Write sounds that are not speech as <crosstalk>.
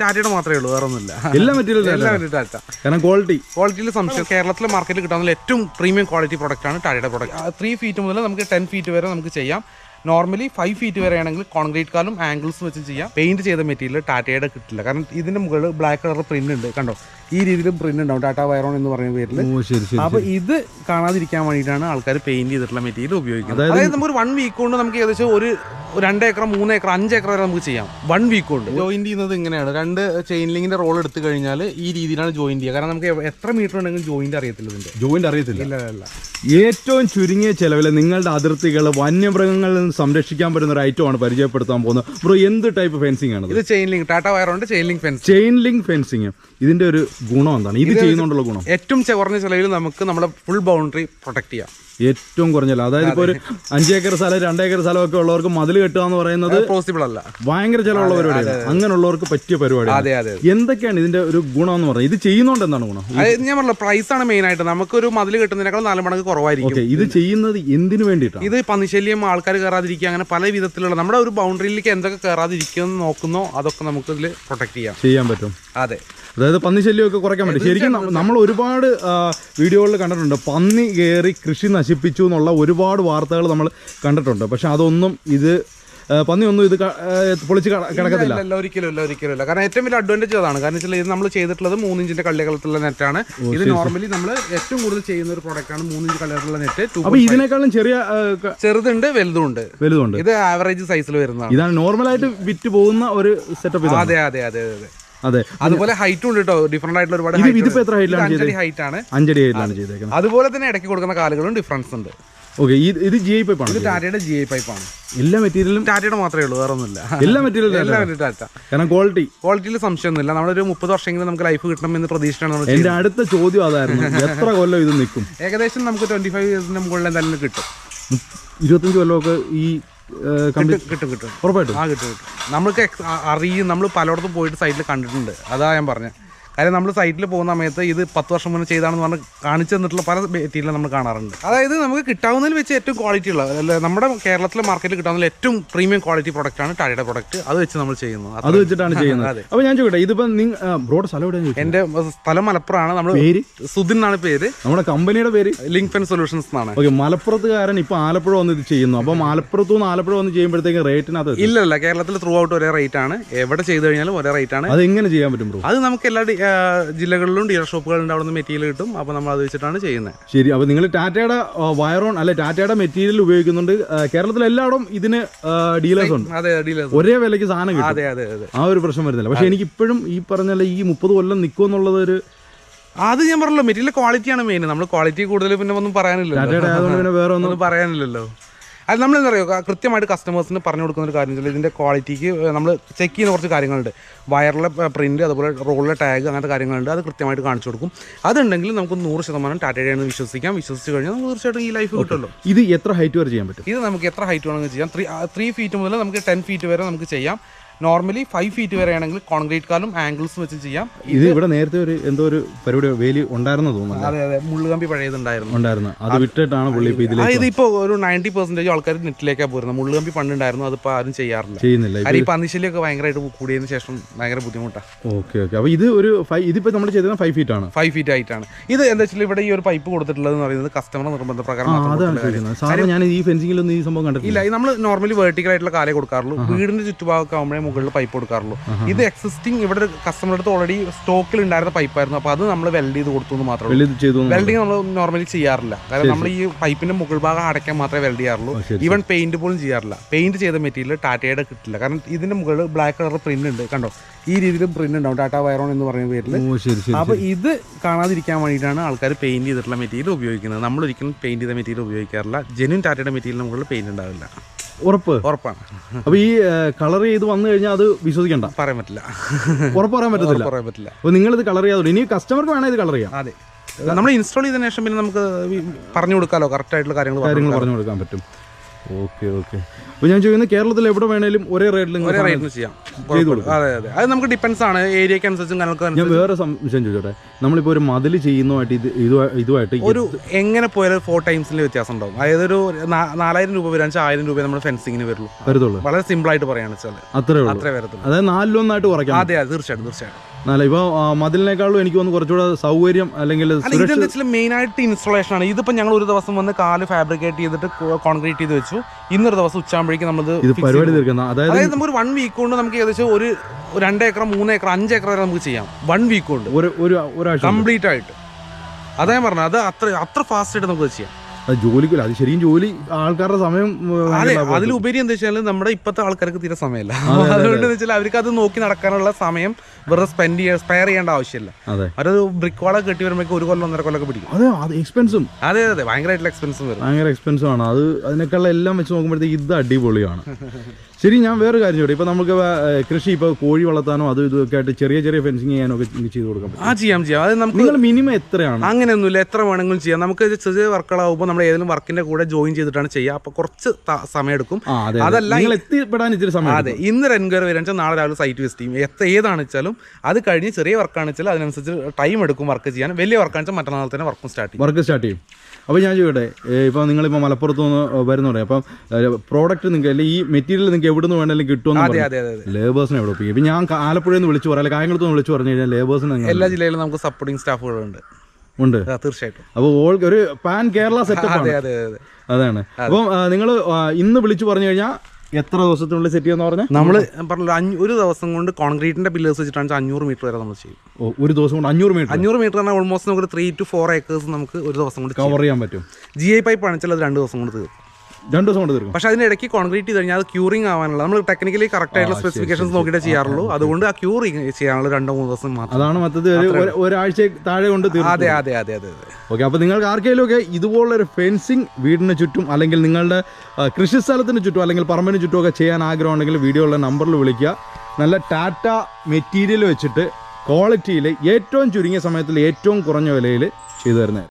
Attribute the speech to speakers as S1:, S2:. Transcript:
S1: ടാറ്റയുടെ മാത്രമേ ഉള്ളൂ വേറെ ഒന്നുമില്ല
S2: എല്ലാ മെറ്റീരിയലും
S1: എല്ലാം ടാറ്റ
S2: കാരണം ക്വാളിറ്റി
S1: ക്വാളിറ്റിയിൽ സംശയം കേരളത്തിലെ മാർക്കറ്റിൽ കിട്ടാവുന്ന ഏറ്റവും പ്രീമിയം ക്വാളിറ്റി പ്രോഡക്റ്റ് ആണ് ടാറ്റയുടെ പ്രോഡക്റ്റ് ത്രീ ഫീറ്റ് മുതൽ നമുക്ക് ടെൻ ഫീറ്റ് വരെ നമുക്ക് ചെയ്യാം. നോർമലി ഫൈവ് ഫീറ്റ് വരെ ആണെങ്കിൽ കോൺക്രീറ്റ് കാലും ആംഗിൾസ് വെച്ച് ചെയ്യാം. പെയിന്റ് ചെയ്ത മെറ്റീരിയൽ ടാറ്റയുടെ കിട്ടില്ല. കാരണം ഇതിന്റെ മുകളിൽ ബ്ലാക്ക് കളർ പ്രിന്റ് ഉണ്ട്. കണ്ടോ? ഈ രീതിയിൽ പ്രിന്റ് ഉണ്ടാവും. ടാറ്റ വയറോൺ എന്ന് പറയുന്ന പേരിൽ അപ്പൊ ഇത് കാണാതിരിക്കാൻ വേണ്ടിയിട്ടാണ് ആൾക്കാർ പെയിന്റ് ചെയ്തിട്ടുള്ള മെറ്റീരിയൽ ഉപയോഗിക്കുന്നത്. അതായത് നമുക്ക് ഒരു വൺ വീക്ക് കൊണ്ട് നമുക്ക് ഏകദേശം ഒരു രണ്ട് ഏക്കർ മൂന്ന് ഏക്കർ അഞ്ച് ഏക്കർ വരെ നമുക്ക് ചെയ്യാം. വൺ വീക്ക് കൊണ്ട്. ജോയിൻ ചെയ്യുന്നത് ഇങ്ങനെയാണ്. രണ്ട് ചെയിൻ ലിങ്കിന്റെ റോൾ എടുത്തു കഴിഞ്ഞാൽ ഈ രീതിയിലാണ് ജോയിൻ ചെയ്യുക. കാരണം നമുക്ക് എത്ര മീറ്റർ ഉണ്ടെങ്കിലും ജോയിന്റ് അറിയത്തില്ല ഇതിന്റെ.
S2: ജോയിന്റ് അറിയത്തില്ല.
S1: ഇല്ല ഇല്ല
S2: ഏറ്റവും ചുരുങ്ങിയ ചെലവിൽ നിങ്ങളുടെ അതിർത്തികൾ വന്യമൃഗങ്ങളിൽ നിന്ന് സംരക്ഷിക്കാൻ പറ്റുന്ന ഒരു ഐറ്റമാണ് പരിചയപ്പെടുത്താൻ പോകുന്നത്. ബ്രോ എന്ത് ടൈപ്പ് ഫെൻസിംഗ് ആണ്
S1: ഇത് chain link Tata വയറുണ്ട് chain link fence
S2: chain link fencing ഇതിന്റെ ഒരു ഗുണം എന്താണ്? ഇത് ചെയ്യുന്നോണ്ടുള്ള ഗുണം?
S1: ഏറ്റവും കുറഞ്ഞ ചെലവിൽ നമുക്ക് നമ്മുടെ ഫുൾ ബൗണ്ടറി പ്രൊട്ടക്ട് ചെയ്യാം.
S2: ഏറ്റവും കുറഞ്ഞല്ല അതായത് ഇപ്പോൾ ഒരു അഞ്ച് ഏക്കർ സ്ഥലം രണ്ടേക്കർ സ്ഥലമൊക്കെ ഉള്ളവർക്ക് മതിൽ കെട്ടുക എന്ന് പറയുന്നത്
S1: പോസിബിൾ അല്ല.
S2: ഭയങ്കര ചിലവുള്ള പരിപാടിയാണ്. അങ്ങനെയുള്ളവർക്ക് പറ്റിയ
S1: പരിപാടി
S2: എന്തൊക്കെയാണ് ഇതിന്റെ ഒരു ഗുണം എന്ന് പറയുന്നത്? ഇത് ചെയ്യുന്നോണ്ട് എന്താണ് ഗുണം?
S1: ഞാൻ പറഞ്ഞ പ്രൈസ് ആണ് മെയിൻ ആയിട്ട്. നമുക്ക് ഒരു മതിൽ കെട്ടുന്നതിനേക്കാൾ നാല് മടങ്ങ് കുറവായിരിക്കും.
S2: ഇത് ചെയ്യുന്നത് എന്തിനു വേണ്ടിയിട്ടാണ്?
S1: ഇത് പന്നിശല്യം ആൾക്കാർ കയറാതിരിക്കുക അങ്ങനെ പല വിധത്തിലുള്ള നമ്മുടെ ഒരു ബൗണ്ടറിയിലേക്ക് എന്തൊക്കെ കയറാതിരിക്കുമെന്ന് നോക്കുന്നോ അതൊക്കെ നമുക്ക് ഇതിൽ പ്രൊട്ടക്ട് ചെയ്യാം.
S2: ചെയ്യാൻ പറ്റും.
S1: അതെ.
S2: അതായത് പന്നി ശല്യമൊക്കെ കുറയ്ക്കാൻ പറ്റും. ശരിക്കും നമ്മൾ ഒരുപാട് വീഡിയോകളിൽ കണ്ടിട്ടുണ്ട്. പന്നി കയറി കൃഷി നശിപ്പിച്ചു എന്നുള്ള ഒരുപാട് വാർത്തകൾ നമ്മൾ കണ്ടിട്ടുണ്ട്. പക്ഷെ അതൊന്നും ഇത് പന്നി ഒന്നും ഇത് പൊളിച്ച് കിടക്കത്തില്ല.
S1: ഒരിക്കലും ഇല്ല ഒരിക്കലും ഇല്ല. കാരണം ഏറ്റവും വലിയ അഡ്വാന്റേജ് അതാണ്. കാരണം വെച്ചാൽ ഇത് നമ്മൾ ചെയ്തിട്ടുള്ളത് മൂന്നിഞ്ചിന്റെ കള്ളികളത്തുള്ള നെറ്റാണ് ഇത് നോർമലി നമ്മൾ ഏറ്റവും കൂടുതൽ ചെയ്യുന്ന ഒരു പ്രോഡക്റ്റ് ആണ് മൂന്നിഞ്ച് കള്ളികളുള്ള നെറ്റ് അപ്പോൾ
S2: അപ്പൊ ഇതിനേക്കാളും ചെറിയ
S1: ചെറുതുണ്ട് വലുതുണ്ട്
S2: വലുതുണ്ട്
S1: ഇത് ആവറേജ് സൈസിൽ വരുന്നതാണ്.
S2: ഇതാണ് നോർമലായിട്ട് വിറ്റ് പോകുന്ന ഒരു സെറ്റപ്പ്
S1: അതെ അതെ അതെ അതെ.
S2: അതെ.
S1: അതുപോലെ ഹൈറ്റും ഉണ്ട് കേട്ടോ ഡിഫറെന്റ് ആയിട്ടുള്ള ഒരുപാട്
S2: ഇത് ഇതിപ്പോ എത്ര ഹൈറ്റിലാണ്
S1: ഹൈറ്റ് ആണ്.
S2: അഞ്ചടി ഹൈറ്റിലാണ് ചെയ്തേക്കുന്നത്.
S1: അതുപോലെ തന്നെ ഇടയ്ക്ക് കൊടുക്കുന്ന കാലുകളും ഡിഫറൻസ് ഉണ്ട്.
S2: ഓക്കെ ഇത് ജി ഐ പൈപ്പാണ്
S1: ഇത് ടാറ്റയുടെ ജി ഐ പൈപ്പ് ആണ്.
S2: എല്ലാ മെറ്റീരിയലും
S1: ടാറ്റയുടെ മാത്രമേ ഉള്ളൂ വേറെ ഒന്നുമില്ല
S2: എല്ലാ മെറ്റീരിയലും
S1: എല്ലാം ടാറ്റ.
S2: കാരണം ക്വാളിറ്റി
S1: ക്വാളിറ്റിയിൽ സംശയമൊന്നുമില്ല. നമ്മളൊരു മുപ്പത് വർഷമെങ്കിലും നമുക്ക് ലൈഫ് കിട്ടണം എന്ന് പ്രതീക്ഷിച്ചാണ്
S2: എന്റെ അടുത്ത ചോദ്യം അതായിരുന്നു. എത്ര കൊല്ലം ഇത് നിൽക്കും?
S1: ഏകദേശം നമുക്ക് ട്വന്റി ഫൈവ് ഇയേഴ്സിന്റെ മുകളിൽ എന്തായാലും കിട്ടും.
S2: ഇരുപത്തഞ്ച് കൊല്ലമൊക്കെ ഈ
S1: കിട്ടും കിട്ടും കിട്ടും.
S2: ഉറപ്പായിട്ടും.
S1: ആ കിട്ടും കിട്ടും. നമ്മൾക്ക് അറിയും. നമ്മൾ പലയിടത്തും പോയിട്ട് സൈഡിൽ കണ്ടിട്ടുണ്ട്. അതാ ഞാൻ പറഞ്ഞത് കാര്യം നമ്മൾ സൈറ്റിൽ പോകുന്ന സമയത്ത് ഇത് പത്ത് വർഷം മുന്നേ ചെയ്താണെന്ന് പറഞ്ഞ് കാണിച്ചു തന്നിട്ടുള്ള പല മെറ്റീരിയലും നമ്മൾ കാണാറുണ്ട്. അതായത് നമുക്ക് കിട്ടാവുന്നതിൽ വെച്ച് ഏറ്റവും ക്വാളിറ്റി ഉള്ള നമ്മുടെ കേരളത്തിലെ മാർക്കറ്റിൽ കിട്ടാവുന്ന ഏറ്റവും പ്രീമിയം ക്വാളിറ്റി പ്രൊഡക്റ്റ് ആണ് ടാറ്റയുടെ പ്രൊഡക്റ്റ് അത് വെച്ച് നമ്മൾ ചെയ്യുന്നത്.
S2: അത് വെച്ചിട്ടാണ് <laughs> ചെയ്യുന്നത്.
S1: അപ്പോൾ
S2: അപ്പൊ ഞാൻ ചോദിക്കട്ടെ ഇതിപ്പോ നിങ്ങൾ ബ്രോഡ് സ്ഥലം എവിടെ എന്റെ
S1: എന്റെ സ്ഥലം മലപ്പുറമാണ്. നമ്മൾ
S2: പേര്?
S1: സുധിൻ എന്നാണ് പേര്.
S2: നമ്മുടെ കമ്പനിയുടെ പേര്?
S1: ലിങ്ക് ഫെൻ സൊല്യൂഷൻസ് എന്നാണ്.
S2: ഓക്കെ മലപ്പുറത്തുകാരൻ ഇപ്പൊ ആലപ്പുഴ വന്ന് ഇത് ചെയ്യുന്നു. അപ്പോൾ മലപ്പുറത്തു നിന്ന് ആലപ്പുഴ വന്ന് ചെയ്യുമ്പോഴത്തേക്ക് റേറ്റിനകത്ത്.
S1: ഇല്ല ഇല്ല കേരളത്തിൽ ത്രൂ ഔട്ട് ഒരേ റേറ്റ് ആണ്. എവിടെ ചെയ്ത് കഴിഞ്ഞാലും ഒരേ റേറ്റ് ആണ്.
S2: അത് എങ്ങനെ ചെയ്യാൻ പറ്റും ബ്രോ?
S1: അത് നമുക്ക് എല്ലാ ആ, ജില്ലകളിലും ഡീലർ ഷോപ്പുകളുണ്ട് അവിടെ നിന്ന് മെറ്റീരിയൽ കിട്ടും. അപ്പോൾ നമ്മൾ അത് വെച്ചിട്ടാണ് ചെയ്യുന്നത്.
S2: ശരി അപ്പോൾ നിങ്ങൾ ടാറ്റയുടെ വയറോൺ അല്ലെ ടാറ്റയുടെ മെറ്റീരിയൽ ഉപയോഗിക്കുന്നുണ്ട്. കേരളത്തിൽ എല്ലായിടും ഇതിന് ഡീലേഴ്സ് ഉണ്ട്.
S1: അതെ ഡീലേഴ്സ്
S2: ഒരേ വിലയ്ക്ക് സാധനം കിട്ടും.
S1: അതെ അതെ അതെ.
S2: ആ ഒരു പ്രശ്നം വരുന്നില്ല. പക്ഷെ എനിക്ക് ഇപ്പോഴും ഈ പറഞ്ഞ ഈ മുപ്പത് കൊല്ലം നിൽക്കുമെന്നുള്ളത് ഒരു
S1: അത് ഞാൻ പറഞ്ഞല്ലോ മെറ്റീരിയൽ ക്വാളിറ്റിയാണ് മെയിൻ നമ്മൾ ക്വാളിറ്റി കൂടുതൽ പിന്നെ ഒന്നും പറയാനില്ലല്ലോ.
S2: വേറെ ഒന്നും
S1: പറയാനില്ലല്ലോ. അത് നമ്മൾ എന്താ പറയുക കൃത്യമായിട്ട് കസ്റ്റമേഴ്സിന് പറഞ്ഞു കൊടുക്കുന്ന ഒരു കാര്യം ഇതിന്റെ ക്വാളിറ്റിക്ക് നമ്മൾ ചെക്ക് ചെയ്യുന്ന കുറച്ച് കാര്യങ്ങളുണ്ട്. വയറിലെ പ്രിന്റ് അതുപോലെ റോളിലെ ടാഗ് അങ്ങനത്തെ കാര്യങ്ങളുണ്ട്. അത് കൃത്യമായിട്ട് കാണിച്ചു കൊടുക്കും. അതുണ്ടെങ്കിൽ നമുക്ക് നൂറ് ശതമാനം ടാറ്റയുടെയാണ് വിശ്വസിക്കാം. വിശ്വസിച്ച് കഴിഞ്ഞാൽ നമുക്ക് തീർച്ചയായിട്ടും ഈ ലൈഫ് കിട്ടുമല്ലോ
S2: ഇത് എത്ര ഹൈറ്റ് വരെ ചെയ്യാൻ പറ്റും?
S1: ഇത് നമുക്ക് എത്ര ഹൈറ്റ് വേണമെങ്കിൽ ചെയ്യാം. ത്രീ ത്രീ ഫീറ്റ് മുതൽ നമുക്ക് ടെൻ ഫീറ്റ് വരെ നമുക്ക് ചെയ്യാം. നോർമലി ഫൈവ് ഫീറ്റ് വരെ ആണെങ്കിൽ കോൺക്രീറ്റ് കാലും ആംഗിൾസ് വെച്ച് ചെയ്യാം.
S2: ഇത് ഇവിടെ നേരത്തെ ഒരു എന്തോ ഒരു പരിപാടി വേലി ഉണ്ടായിരുന്നു തോന്നുന്നു
S1: അതെ അതെ. മുള്ളുകമ്പി പഴയതുണ്ടായിരുന്നു.
S2: ഉണ്ടായിരുന്നു. അത് വിട്ടിട്ടാണ് പുള്ളി ഇതിൽ
S1: ഇപ്പോൾ ഒരു നയന്റി പെർസെന്റേജ് ആൾക്കാർ നെറ്റിലേക്കാണ് പോരുന്നത്. മുള്ളുകമ്പി പണ്ടുണ്ടായിരുന്നു അതിപ്പോൾ ആരും ചെയ്യാറില്ല.
S2: ചെയ്യുന്നില്ല.
S1: കാര്യം ഈ പന്നിശല്യമൊക്കെ ഭയങ്കരമായിട്ട് കൂടിയതിന് ശേഷം ഭയങ്കര ബുദ്ധിമുട്ടാണ്
S2: ഓക്കെ ഓക്കെ. അപ്പോൾ ഇത് ഒരു ഫൈവ് ഇതിപ്പോ നമ്മൾ ചെയ്തത് ഫൈവ് ഫീറ്റ് ആണ്.
S1: ഫൈവ് ഫീറ്റ് ആയിട്ടാണ്. ഇത് എന്താ വെച്ചാൽ ഇവിടെ ഈ ഒരു പൈപ്പ് കൊടുത്തിട്ടുള്ളത് എന്ന് പറയുന്നത് കസ്റ്റമർ നിർബന്ധ പ്രകാരം
S2: ഞാൻ ഈ ഈ സംഭവം കണ്ടിട്ടില്ല.
S1: ഇല്ല നമ്മൾ നോർമലി വേർട്ടിക്കൽ ആയിട്ടുള്ള കാലേ കൊടുക്കാറുള്ളൂ. വീടിന്റെ ചുറ്റുഭാഗമൊക്കെ ആകുമ്പോഴേ മുകളിൽ പൈപ്പ് കൊടുക്കാറുള്ളൂ. ഇത് എക്സിസ്റ്റിംഗ് ഇവിടെ ഒരു കസ്റ്റമറുടെ അടുത്ത് ഓൾറെഡി സ്റ്റോക്കിൽ ഉണ്ടായിരുന്ന പൈപ്പായിരുന്നു അപ്പോൾ അത് നമ്മൾ വെൽഡ് ചെയ്ത് കൊടുത്തു എന്ന് മാത്രമേ ഉള്ളൂ. വെൽഡിങ് നമ്മൾ നോർമലി ചെയ്യാറില്ല. കാരണം നമ്മൾ ഈ പൈപ്പിന്റെ മുകൾ ഭാഗം അടയ്ക്കാൻ മാത്രമേ വെൽഡ് ചെയ്യാറുള്ളൂ. ഈവൻ പെയിന്റ് പോലും ചെയ്യാറില്ല. പെയിന്റ് ചെയ്ത മെറ്റീരിയൽ ടാറ്റയുടെ കിട്ടില്ല. കാരണം ഇതിന്റെ മുകളിൽ ബ്ലാക്ക് കളർ പ്രിന്റ് ഉണ്ട്. കണ്ടോ? ഈ രീതിയിൽ പ്രിന്റ് ഉണ്ടാവും. ടാറ്റ വയറോൺ എന്ന് പറയുന്ന പേരിൽ അപ്പോൾ ഇത് കാണാതിരിക്കാൻ വേണ്ടിയിട്ടാണ് ആൾക്കാർ പെയിന്റ് ചെയ്തിട്ടുള്ള മെറ്റീരിയൽ ഉപയോഗിക്കുന്നത്. നമ്മൾ ഒരിക്കലും പെയിന്റ് ചെയ്ത മെറ്റീരിയൽ ഉപയോഗിക്കാറില്ല. ജെന്യൂൻ ടാറ്റയുടെ മെറ്റീരിയലിന് മുകളിൽ പെയിന്റ് ഉണ്ടാവില്ല.
S2: ഉറപ്പ്?
S1: ഉറപ്പാണ്.
S2: അപ്പൊ ഈ കളർ ചെയ്ത് വന്നു കഴിഞ്ഞാൽ അത് വിശ്വസിക്കണ്ട.
S1: പറയാൻ പറ്റില്ല.
S2: ഉറപ്പ് പറയാൻ പറ്റത്തില്ല.
S1: പറയാൻ പറ്റില്ല.
S2: അപ്പൊ നിങ്ങൾ ഇത് കളർ ചെയ്യാതെ ഇനി കസ്റ്റമർക്ക് വേണേ ഇത് കളർ ചെയ്യാം.
S1: അതെ. നമ്മൾ ഇൻസ്റ്റാൾ ചെയ്തതിനു ശേഷം പിന്നെ നമുക്ക് പറഞ്ഞു കൊടുക്കാലോ കറക്റ്റ് ആയിട്ടുള്ള കാര്യങ്ങൾ പറഞ്ഞു
S2: കാര്യങ്ങൾ
S1: കൊടുക്കാം.
S2: പറഞ്ഞു കൊടുക്കാൻ പറ്റും. Okay okay. അപ്പോൾ ഞാൻ ചോദിക്കുന്നത് കേരളത്തിൽ എവിടെ വേണേലും ഒരേ റേറ്റിൽ
S1: ഒരേ റേറ്റിൽ ചെയ്യാം. അതെ അതെ. അത് നമുക്ക് ഡിപ്പെൻസ് ആണ്. ഏരിയക്ക് അനുസരിച്ചും
S2: ഞാൻ വേറെ സംശയം ചോദിച്ചോട്ടെ. നമ്മളിപ്പോൾ ഒരു മതിൽ ചെയ്യുന്നതുമായിട്ട് ഇത് ഇതുമായി- ഇതുമായിട്ട്
S1: ഒരു എങ്ങനെ പോയാലും ഫോർ ടൈംസിൽ വ്യത്യാസം ഉണ്ടാവും അതായത് ഒരു നാലായിരം രൂപ വരാൻ ആയിരം രൂപ നമ്മുടെ ഫെൻസിങ്ങിന് വരുള്ളൂ.
S2: വരത്തുള്ളൂ.
S1: വളരെ സിമ്പിൾ ആയിട്ട് പറയുകയാണ് വെച്ചാൽ
S2: അത്രേ
S1: അത്രേ വരത്തുള്ളൂ.
S2: അതായത് നാലിലൊന്നായിട്ട് കുറയ്ക്കാം
S1: അതെ അതെ തീർച്ചയായിട്ടും തീർച്ചയായിട്ടും.
S2: നല്ല ഇപ്പോൾ മതിലിനേക്കാളും എനിക്ക് വന്ന് കുറച്ചുകൂടെ സൗകര്യം അല്ലെങ്കിൽ
S1: അല്ല മെയിൻ ആയിട്ട് ഇൻസ്റ്റലേഷൻ ആണ്. ഇതിപ്പോ ഞങ്ങൾ ഒരു ദിവസം വന്ന് കാൽ ഫാബ്രിക്കേറ്റ് ചെയ്തിട്ട് കോൺക്രീറ്റ് ചെയ്ത് വെച്ചു. ഇന്നൊരു ദിവസം ഉച്ചയാകുമ്പോഴേക്കും നമ്മൾ
S2: ഇത് പരിപാടി തീർക്കുന്ന. അതായത്
S1: നമുക്ക് ഒരു വൺ വീക്ക് കൊണ്ട് നമുക്ക് ഏകദേശം ഒരു രണ്ട് ഏക്കർ മൂന്ന് ഏക്കർ അഞ്ച് ഏക്കർ വരെ നമുക്ക് ചെയ്യാം. വൺ വീക്ക് കൊണ്ട്.
S2: ഒരു ഒരു ഒരാഴ്ച.
S1: കംപ്ലീറ്റ് ആയിട്ട്. അതേ പറഞ്ഞത്. അത് അത്ര അത്ര ഫാസ്റ്റ് ആയിട്ട് നമുക്ക് ചെയ്യാം.
S2: അത് ജോലിക്കില്ല അത് ശരിയും ജോലി ആൾക്കാരുടെ സമയം
S1: അതെ അതിലുപരി എന്താ വെച്ചാൽ നമ്മുടെ ഇപ്പോഴത്തെ ആൾക്കാർക്ക് തീരെ സമയമില്ല. അതുകൊണ്ട് വെച്ചാൽ അവർക്ക് അത് നോക്കി നടക്കാനുള്ള സമയം വെറുതെ സ്പെൻഡ് ചെയ്യാൻ സ്പെയർ ചെയ്യേണ്ട ആവശ്യമില്ല. അവരത് ബ്രിക്ക് വാള കെട്ടി വരുമ്പോഴേക്കും ഒരു കൊല്ലം ഒന്നര കൊല്ലൊക്കെ പിടിക്കും.
S2: അതെ അത് എക്സ്പെൻസും
S1: അതെ അതെ ഭയങ്കരമായിട്ടുള്ള എക്സ്പെൻസും വരും.
S2: ഭയങ്കര എക്സ്പെൻസും ആണ്. അത് അതിനേക്കാളും എല്ലാം വെച്ച് നോക്കുമ്പോഴത്തേക്ക് ഇത് അടിപൊളിയാണ്. <laughs> ശരി ഞാൻ വേറെ കാര്യം ചോദിക്കും ഇപ്പൊ നമുക്ക് കൃഷി ഇപ്പൊ കോഴി വളർത്താനോ അതും ഇതൊക്കെ ആയിട്ട് ചെറിയ ചെറിയ ഫെൻസിങ് ചെയ്യാനോ ഒക്കെ ചെയ്ത് കൊടുക്കാം
S1: ആ ചെയ്യാം ചെയ്യാം. അത് നമുക്ക്
S2: നിങ്ങൾ മിനിമം എത്രയാണ്?
S1: അങ്ങനെയൊന്നുമില്ല. എത്ര വേണമെങ്കിലും ചെയ്യാം. നമുക്ക് ചെറിയ വർക്കുകളാകുമ്പോൾ നമ്മൾ ഏതെങ്കിലും വർക്കിന്റെ കൂടെ ജോയിൻ ചെയ്തിട്ടാണ് ചെയ്യുക അപ്പോൾ കുറച്ച് സമയം എടുക്കും. അതല്ല
S2: നിങ്ങൾ എത്തിപ്പെടാൻ ഇച്ചിരി സമയം
S1: അതെ ഇന്ന് എൻക്വയറി വരാൻ വെച്ചാൽ നാളെ രാവിലെ സൈറ്റ് വിസിറ്റ് ചെയ്യും. എത്ര ഏതാണ് വെച്ചാലും അത് കഴിഞ്ഞ് ചെറിയ വർക്കാണ് വെച്ചാൽ അതിനനുസരിച്ച് ടൈം എടുക്കും വർക്ക് ചെയ്യാൻ. വലിയ വർക്കാണ് വെച്ചാൽ മറ്റന്നാൾ തന്നെ വർക്കും സ്റ്റാർട്ട് ചെയ്യും.
S2: വർക്ക് സ്റ്റാർട്ട് ചെയ്യും. അപ്പോൾ ഞാൻ ചോദിക്കട്ടെ ഇപ്പോൾ നിങ്ങളിപ്പോൾ മലപ്പുറത്ത് നിന്ന് വരുന്ന പറയാം അപ്പം പ്രോഡക്റ്റ് നിങ്ങൾക്ക് അല്ലെങ്കിൽ ഈ മെറ്റീരിയൽ നിങ്ങൾക്ക് എവിടെ നിന്ന് വേണമെങ്കിലും കിട്ടുമെന്ന് ലേബേഴ്സിനെ എവിടെ ഒപ്പിക്കും ഇപ്പം ഞാൻ ആലപ്പുഴയിൽ നിന്ന് വിളിച്ചു പറയാം. കായംകുളത്ത് നിന്ന് വിളിച്ചു പറഞ്ഞു കഴിഞ്ഞാൽ ലേബേഴ്സിനെ
S1: എല്ലാ ജില്ലയിലും നമുക്ക് സപ്പോർട്ടിംഗ് സ്റ്റാഫുകളുണ്ട്.
S2: ഉണ്ട്.
S1: തീർച്ചയായിട്ടും.
S2: അപ്പോൾ ഓൾ ഒരു പാൻ കേരള സെറ്റപ്പ് അതാണ്. അപ്പം നിങ്ങൾ ഇന്ന് വിളിച്ചു പറഞ്ഞു കഴിഞ്ഞാൽ എത്ര ദിവസത്തിനുള്ളിൽ സെറ്റ് ചെയ്യുമെന്ന് പറഞ്ഞാൽ
S1: നമ്മൾ പറഞ്ഞല്ലോ ഒരു ദിവസം കൊണ്ട് കോൺക്രീറ്റിന്റെ പില്ലേഴ്സ് വെച്ചിട്ടാണ് അഞ്ഞൂറ് മീറ്റർ വരെ നമ്മൾ ചെയ്യും.
S2: ഒരു ദിവസം കൊണ്ട് അഞ്ഞൂറ് മീറ്റർ
S1: അഞ്ഞൂറ് മീറ്റർ ആണ് ഓൾമോസ്റ്റ് നമുക്ക് ത്രീ ടു ഫോർ ഏക്കേഴ്സ് നമുക്ക് ഒരു ദിവസം കൊണ്ട്
S2: കവർ ചെയ്യാൻ പറ്റും.
S1: ജി ഐ പൈപ്പ് ആണെച്ചാൽ അത് രണ്ട് ദിവസം കൊണ്ട് തീർക്കും.
S2: രണ്ട് ദിവസം കൊണ്ട് തീർക്കും.
S1: പക്ഷെ അതിന്റെ ഇടയ്ക്ക് കോൺക്രീറ്റ് ചെയ്ത് കഴിഞ്ഞാൽ അത് ക്യൂറിംഗ് ആവാനുള്ള നമ്മൾ ടെക്നിക്കലി കറക്റ്റ് ആയിട്ടുള്ള സ്പെസിഫിക്കേഷൻസ് നോക്കിയിട്ട് ചെയ്യാറുള്ളൂ. അതുകൊണ്ട് ആ ക്യൂറിംഗ് ചെയ്യാനുള്ള രണ്ടോ മൂന്ന് ദിവസം മാത്രം.
S2: അതാണ് മൊത്തത്തിൽ ഒരു- ഒരു- ഒരാഴ്ച താഴെ കൊണ്ട് തീർക്കും.
S1: അതെ അതെ അതെ അതെ
S2: ഓക്കെ അപ്പോൾ നിങ്ങൾക്ക് ആർക്കെങ്കിലും ഒക്കെ ഒരു ഫെൻസിങ് വീടിന് ചുറ്റും അല്ലെങ്കിൽ നിങ്ങളുടെ കൃഷി സ്ഥലത്തിന് ചുറ്റും അല്ലെങ്കിൽ പറമ്പിന് ചുറ്റും ഒക്കെ ചെയ്യാൻ ആഗ്രഹമുണ്ടെങ്കിൽ വീഡിയോയുള്ള നമ്പറിൽ വിളിക്കുക. നല്ല ടാറ്റ മെറ്റീരിയൽ വെച്ചിട്ട് ക്വാളിറ്റിയിൽ ഏറ്റവും ചുരുങ്ങിയ സമയത്തിൽ ഏറ്റവും കുറഞ്ഞ വിലയിൽ ചെയ്തു തരുന്നത്